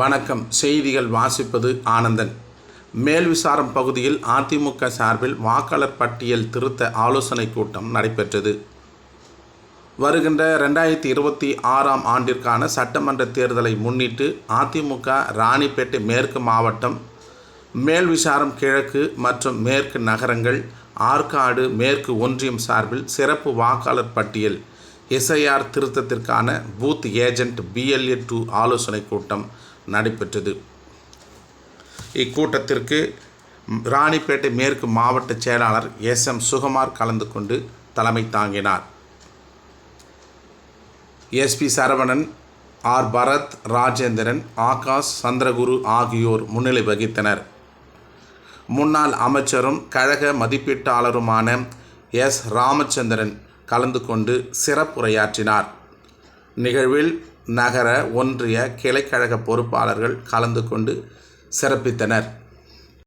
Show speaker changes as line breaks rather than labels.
வணக்கம். செய்திகள் வாசிப்பது ஆனந்தன். மேல் விசாரம் பகுதியில் அதிமுக சார்பில் வாக்காளர் பட்டியல் திருத்த ஆலோசனை கூட்டம் நடைபெற்றது. வருகின்ற ரெண்டாயிரத்தி இருபத்தி ஆறாம் ஆண்டிற்கான சட்டமன்ற தேர்தலை முன்னிட்டு அதிமுக ராணிப்பேட்டை மேற்கு மாவட்டம் மேல் விசாரம் கிழக்கு மற்றும் மேற்கு நகரங்கள் ஆற்காடு மேற்கு ஒன்றியம் சார்பில் சிறப்பு வாக்காளர் பட்டியல் எஸ்ஐஆர் திருத்தத்திற்கான பூத் ஏஜென்ட் பிஎல்ஏ டூ ஆலோசனை கூட்டம் நடைபெற்றது. இக்கூட்டத்திற்கு ராணிப்பேட்டை மேற்கு மாவட்ட செயலாளர் எஸ். எம். சுகுமார் கலந்து கொண்டு தலைமை தாங்கினார். SP Saravanan R. Bharat Rajendran Akash Chandraguru ஆகியோர் முன்னிலை வகித்தனர். முன்னாள் அமைச்சரும் கழக மதிப்பீட்டாளருமான எஸ். ராமச்சந்திரன் கலந்து கொண்டு சிறப்புரையாற்றினார். நிகழ்வில் நகர ஒன்றிய கிளைக்கழக பொறுப்பாளர்கள் கலந்து கொண்டு சிறப்பித்தனர்.